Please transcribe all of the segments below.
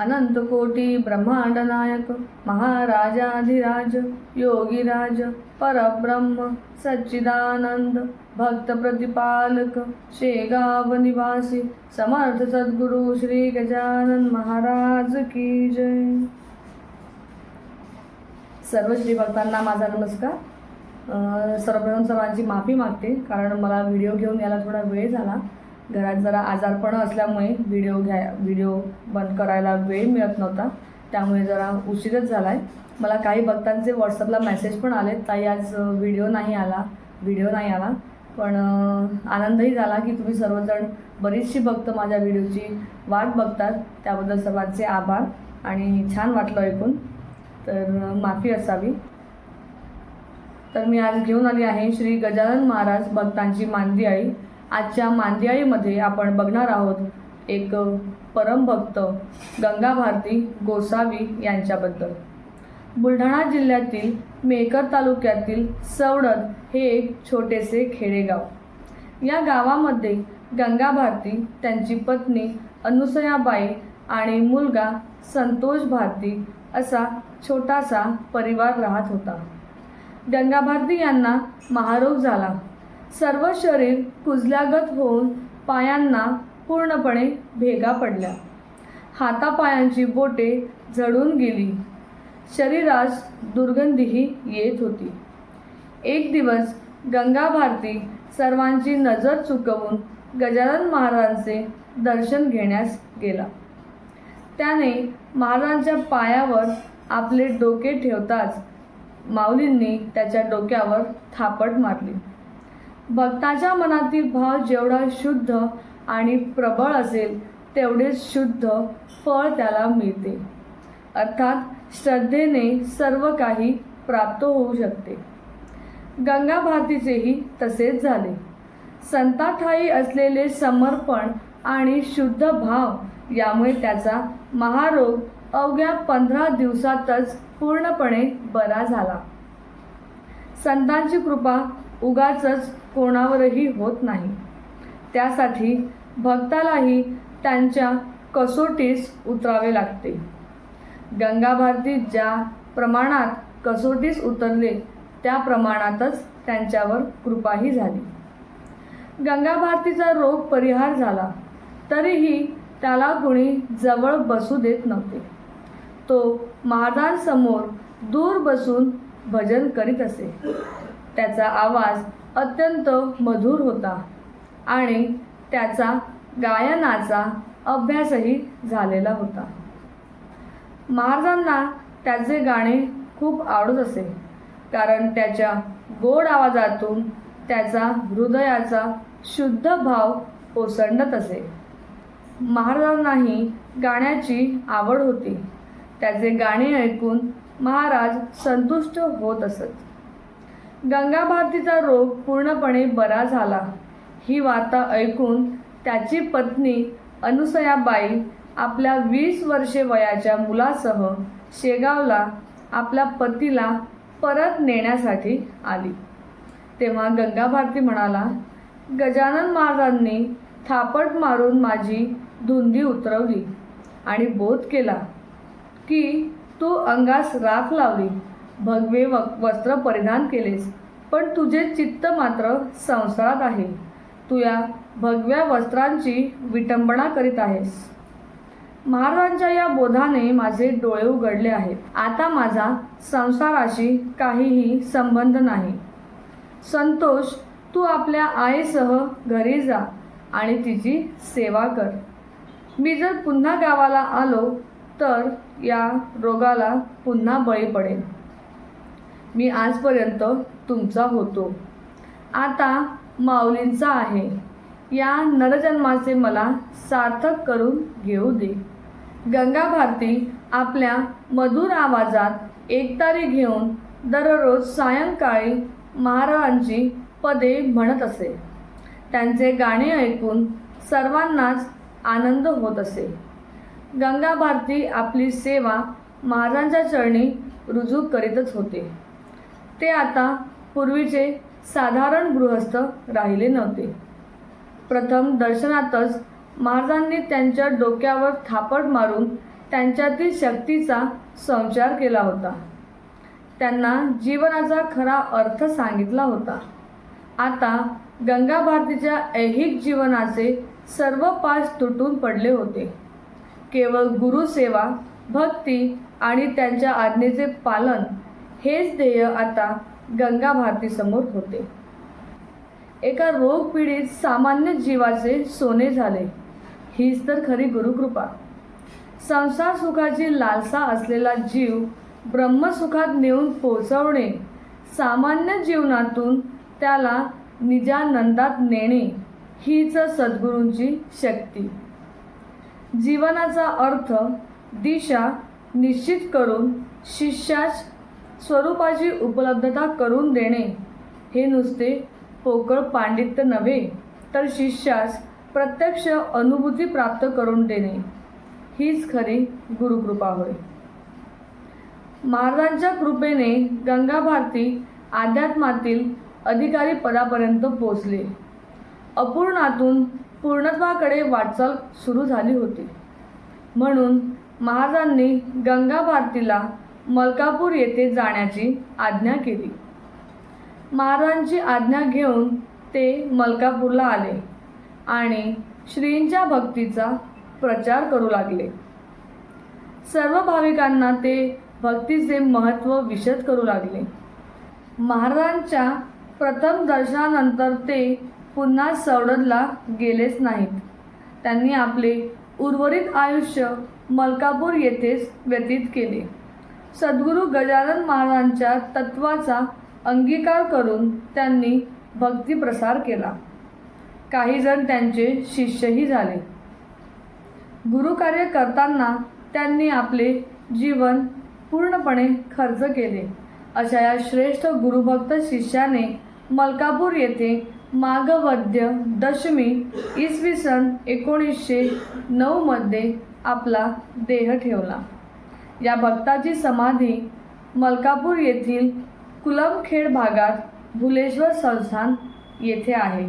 गण अनंत कोटी ब्रह्मांड नायक महाराजाधिराज योगीराज परब्रह्म सच्चिदानंद भक्त प्रतिपालक शेगाव निवासी समर्थ सद्गुरु श्री गजानन महाराज की जय. सर्व श्री भक्तांना माझा नमस्कार. अं, सर्वप्रथम सर्वांची माफी मागते कारण मला व्हिडिओ घेऊन यायला थोडा वेळ झाला. घरात जरा आजारपण असल्यामुळे व्हिडिओ घ्या व्हिडिओ बंद करायला वेळ मिळत नव्हता. त्यामुळे जरा उशीरच झाला आहे मला काही भक्तांचे व्हॉट्सअपला मेसेज पण आले ताई आज व्हिडिओ नाही आला. व्हिडिओ नाही आला. पण आनंदही झाला की तुम्ही सर्वजण बरीचशी भक्त माझ्या व्हिडिओची वाट बघतात. त्याबद्दल सर्वांचे आभार आणि छान वाटलं ऐकून. तर माफी असावी. तर मी आज घेऊन आली आहे श्री गजानन महाराज भक्तांची मांदी आई. आजच्या मांदियाळीमध्ये आपण बघणार आहोत एक परमभक्त गंगा भारती गोसावी यांच्याबद्दल. बुलढाणा जिल्ह्यातील मेकर तालुक्यातील सवडद हे एक छोटेसे खेडेगाव. या गावामध्ये गंगा भारती त्यांची पत्नी अनुसयाबाई आणि मुलगा संतोष भारती असा छोटासा परिवार राहत होता. गंगा भारती यांना महारोग झाला. सर्व शरीर कुजल्यागत होऊन पायांना पूर्णपणे भेगा पडल्या. हातापायांची बोटे झडून गेली. शरीरास दुर्गंधीही येत होती. एक दिवस गंगा भारती सर्वांची नजर चुकवून गजानन महाराजांचे दर्शन घेण्यास गेला. त्याने महाराजांच्या पायावर आपले डोके ठेवताच माऊलींनी त्याच्या डोक्यावर थापट मारली. भक्ताच्या मनातील भाव जेवढा शुद्ध आणि प्रबळ असेल तेवढेच शुद्ध फळ त्याला मिळते. अर्थात श्रद्धेने सर्व काही प्राप्त होऊ शकते. गंगा भारतीचेही तसेच झाले. संताठाई असलेले समर्पण आणि शुद्ध भाव यामुळे त्याचा महारोग अवघ्या पंधरा दिवसातच पूर्णपणे बरा झाला. संतांची कृपा उगाचच कोणावरही होत नाही. त्यासाठी भक्तालाही त्यांच्या कसोटीस उतरावे लागते. गंगा भारती ज्या प्रमाणात कसोटीस उतरले त्या प्रमाणातच त्यांच्यावर कृपाही झाली. गंगा भारतीचा रोग परिहार झाला तरीही त्याला कुणी जवळ बसू देत नव्हते. तो महादानसमोर दूर बसून भजन करीत असे. त्याचा आवाज अत्यंत मधुर होता आणि त्याचा गायनाचा अभ्यासही झालेला होता. महाराजांना त्याचे गाणे खूप आवडत असे कारण त्याच्या गोड आवाजातून त्याचा हृदयाचा शुद्ध भाव ओसंडत असे. महाराजांनाही गाण्याची आवड होती. त्याचे गाणे ऐकून महाराज संतुष्ट होत असत. गंगाभारतीचा रोग पूर्णपणे बरा झाला. ही वार्ता ऐकून त्याची पत्नी अनुसयाबाई आपल्या वीस वर्षे वयाच्या मुलासह शेगावला आपल्या पतीला परत नेण्यासाठी आली. तेव्हा गंगाभारती म्हणाला गजानन महाराजांनी थापट मारून माझी धुंदी उतरवली आणि बोध केला की तू अंगास राख लावली. भगवे व वस्त्र परिधान केलेस. पण तुझे चित्त मात्र संसारात आहे. तू या भगव्या वस्त्रांची विटंबना करीत आहेस. महाराजांच्या या बोधाने माझे डोळे उघडले आहेत. आता माझा संसाराशी काहीही संबंध नाही. संतोष तू आपल्या आईसह घरी जा आणि तिची सेवा कर. मी जर पुन्हा गावाला आलो तर या रोगाला पुन्हा बळी पडेल मी आजपर्यंत तुमचा होतो. आता माऊलींचा आहे. या नरजन्माचे मला सार्थक करून घेऊ दे. गंगा भारती आपल्या मधुर आवाजात एकतारी घेऊन दररोज सायंकाळी महाराजांची पदे म्हणत असे. त्यांचे गाणे ऐकून सर्वांनाच आनंद होत असे. गंगा भारती आपली सेवा महाराजांच्या चरणी रुजू करीतच होते. ते आता पूर्वीचे साधारण गृहस्थ राहिले नव्हते. प्रथम दर्शनातच महाराजांनी त्यांच्या डोक्यावर थापड मारून त्यांच्यातील शक्तीचा संचार केला होता. त्यांना जीवनाचा खरा अर्थ सांगितला होता. आता गंगा भारतीच्या ऐहिक जीवनाचे सर्व पाच तुटून पडले होते. केवळ गुरुसेवा भक्ती आणि त्यांच्या आज्ञेचे पालन हेच ध्येय आता गंगा भारतीसमोर होते. एका रोगपीडित सामान्य जीवाचे सोने झाले. हीच तर खरी गुरुकृपा. संसार सुखाची लालसा असलेला जीव ब्रह्मसुखात नेऊन पोचवणे सामान्य जीवनातून त्याला निजानंदात नेणे हीच सद्गुरूंची शक्ती. जीवनाचा अर्थ दिशा निश्चित करून शिष्याच स्वरूपाची उपलब्धता करून देणे. हे नुसते पोकळ पांडित्य नव्हे तर शिष्यास प्रत्यक्ष अनुभूती प्राप्त करून देणे. हीच खरी गुरुकृपा होय. महाराजांच्या कृपेने गंगा भारती अध्यात्मातील अधिकारी पदापर्यंत पोचले अपूर्णातून पूर्णत्वाकडे वाटचाल सुरू झाली होती. म्हणून महाराजांनी गंगा भारतीला मलकापूर येथे जाण्याची आज्ञा केली. महाराजांची आज्ञा घेऊन ते मलकापूरला आले आणि श्रींच्या भक्तीचा प्रचार करू लागले. सर्व भाविकांना ते भक्तीचे महत्त्व विशद करू लागले. महाराजांच्या प्रथम दर्शनानंतर ते पुन्हा सवडदला गेलेच नाहीत. त्यांनी आपले उर्वरित आयुष्य मलकापूर येथेच व्यतीत केले. सद्गुरू गजानन महाराजांच्या तत्वाचा अंगीकार करून त्यांनी भक्तिप्रसार केला. काही जण त्यांचे शिष्यही झाले. गुरुकार्य करताना त्यांनी आपले जीवन पूर्णपणे खर्च केले. अशा या श्रेष्ठ गुरुभक्त शिष्याने मलकापूर येथे माघवद्य दशमी इसवी सन एकोणीसशे नऊमध्ये आपला देह ठेवला. या भक्ताची समाधी मलकापूर येथील कुलमखेड भागात भुलेश्वर संस्थान येथे आहे.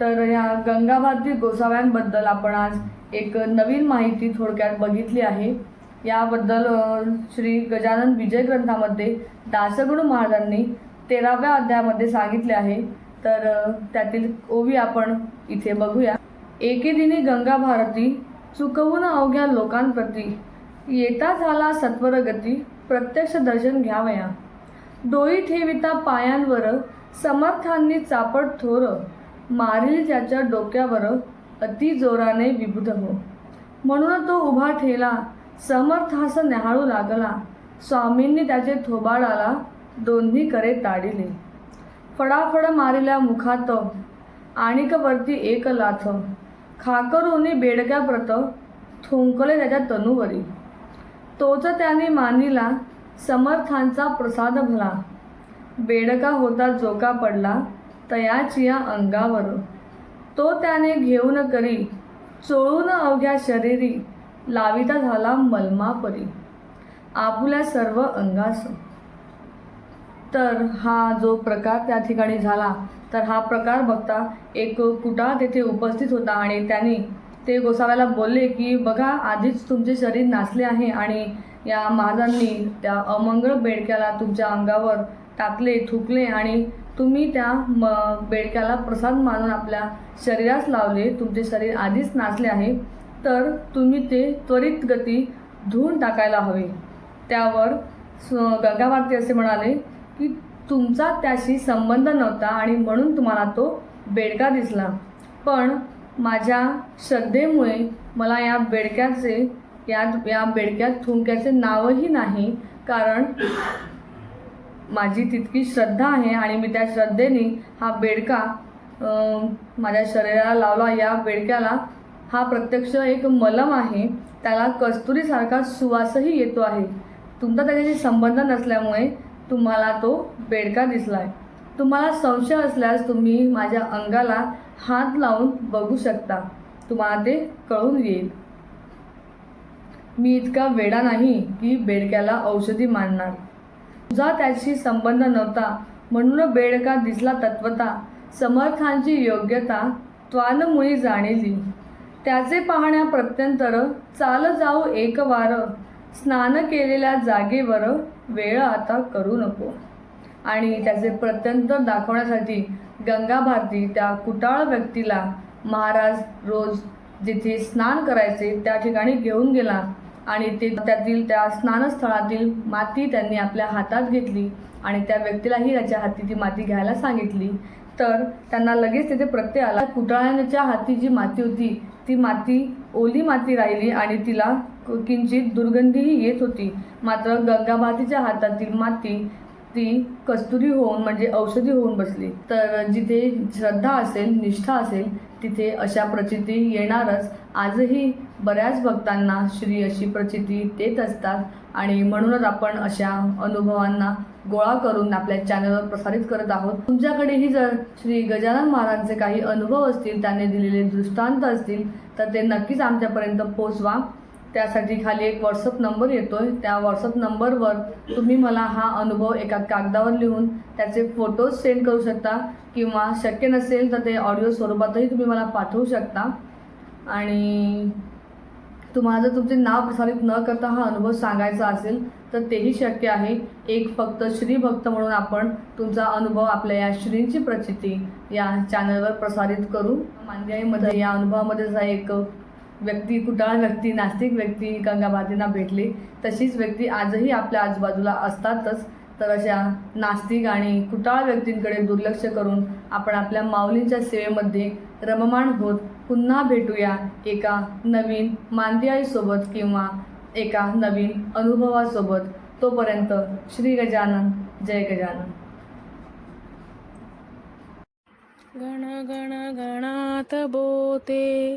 तर ह्या गंगाभारती गोसाव्यांबद्दल आपण आज एक नवीन माहिती थोडक्यात बघितली आहे. याबद्दल श्री गजानन विजय ग्रंथामध्ये दासगुणू महाराजांनी तेराव्या अध्यायामध्ये सांगितले आहे. तर त्यातील ओवी आपण इथे बघूया. एके दिनी गंगा भारती चुकवून अवघ्या लोकांप्रती येता झाला सत्वरगती प्रत्यक्ष दर्शन घ्यावया. डोई ठेविता पायांवर समर्थांनी चापट थोर. मारील त्याच्या डोक्यावर अति जोराने विबुध हो. म्हणून तो उभा ठेला समर्थास न्याहाळू लागला. स्वामींनी त्याचे थोबाडाला दोन्ही करे ताडिले. फडाफड मारिल्या मुखात आणिक वरती एक लाथ. खाकरूनी बेडक्या प्रत थुंकले त्याच्या तनुवरी. तोच त्याने मानिला समर्थांचा प्रसाद भला बेडका होता जोका पडला तयाचिया अंगावर. तो त्याने घेऊन करी चोळून अवघ्या शरीरी लाविता झाला मलमापरी. आपुल्या सर्व अंगास. तर हा जो प्रकार त्या ठिकाणी झाला तर हा प्रकार बघता एक कुटाळ तेथे उपस्थित होता आणि त्यांनी ते गोसाव्याला बोलले की बघा आधीच तुमचे शरीर नाचले आहे आणि या महाराजांनी त्या अमंगळ बेडक्याला तुमच्या अंगावर टाकले थुकले आणि तुम्ही त्या म बेडक्याला प्रसाद मानून आपल्या शरीरास लावले. तुमचे शरीर आधीच नाचले आहे तर तुम्ही ते त्वरित गती धुवून टाकायला हवे. त्यावर स असे म्हणाले की तुमचा त्याशी संबंध नव्हता आणि म्हणून तुम्हाला तो बेडका दिसला. पण माझ्या श्रद्धेमुळे मला या बेडक्याचे या या बेडक्यात थुंक्याचे नावही नाही कारण माझी तितकी श्रद्धा आहे आणि मी त्या श्रद्धेने हा बेडका माझ्या शरीराला लावला. या बेडक्याला हा प्रत्यक्ष एक मलम आहे. त्याला कस्तुरीसारखा सुवासही येतो आहे. तुमचा त्याच्याशी संबंध नसल्यामुळे तुम्हाला तो बेडका दिसला आहे तुम्हाला संशय असल्यास तुम्ही माझ्या अंगाला हात लावून बघू शकता. तुम्हाला ते कळून येईल. मी इतका वेडा नाही की बेडक्याला औषधी मानणार. तुझा त्याशी संबंध नव्हता. म्हणून बेडका दिसला तत्वता. समर्थांची योग्यता त्वानमुळी जाणेली. त्याचे पाहण्या प्रत्यंतर चाल जाऊ एक वार. स्नान केलेल्या जागेवर वेळ आता करू नको. आणि त्याचे प्रत्यंतर दाखवण्यासाठी गंगा भारती त्या कुटाळ व्यक्तीला महाराज रोज जिथे स्नान करायचे त्या ठिकाणी घेऊन गेला. आणि ते त्यातील त्या स्नानस्थळातील माती त्यांनी आपल्या हातात घेतली आणि त्या व्यक्तीलाही त्याच्या हाती ती माती घ्यायला सांगितली. तर त्यांना लगेच तिथे प्रत्यय आला. कुटाळ्याच्या हाती जी माती होती ती माती ओली माती राहिली आणि तिला किंचित दुर्गंधीही येत होती. मात्र गंगाभातीच्या हातातील माती ती कस्तुरी होऊन म्हणजे औषधी होऊन बसली. तर जिथे श्रद्धा असेल निष्ठा असेल तिथे अशा प्रचिती येणारच. आजही बऱ्याच भक्तांना श्री अशी प्रचिती देत असतात आणि म्हणूनच आपण अशा अनुभवांना गोळा करून आपल्या चॅनलवर प्रसारित करत आहोत. तुमच्याकडेही जर श्री गजानन महाराजांचे काही अनुभव असतील त्याने दिलेले दृष्टांत असतील तर ते नक्कीच आमच्यापर्यंत पोचवा. त्यासाठी खाली एक व्हॉट्सअप नंबर येतो आहे त्या व्हॉट्सअप नंबरवर तुम्ही मला हा अनुभव एका कागदावर लिहून त्याचे फोटोज सेंड करू शकता किंवा शक्य नसेल तर ते ऑडिओ स्वरूपातही तुम्ही मला पाठवू शकता. आणि तुम्हाला जर तुमचे नाव प्रसारित न करता हा अनुभव सांगायचा असेल तर तेही शक्य आहे. एक फक्त श्रीभक्त म्हणून आपण तुमचा अनुभव आपल्या या श्रींची प्रचिती या चॅनलवर प्रसारित करू. मांदियाईमध्ये या अनुभवामध्ये जसा एक व्यक्ती कुटाळ व्यक्ती नास्तिक व्यक्ती गंगाभातींना भेटली तशीच व्यक्ती आजही आपल्या आजूबाजूला असतातच. तर अशा नास्तिक आणि कुटाळ व्यक्तींकडे दुर्लक्ष करून आपण आपल्या माऊलींच्या सेवेमध्ये रममाण होत पुन्हा भेटूया एका नवीन मांदियाईसोबत किंवा एका नवीन अनुभवासोबत. तोपर्यंत श्री गजानन जय गजानन. गण गण गणात बोते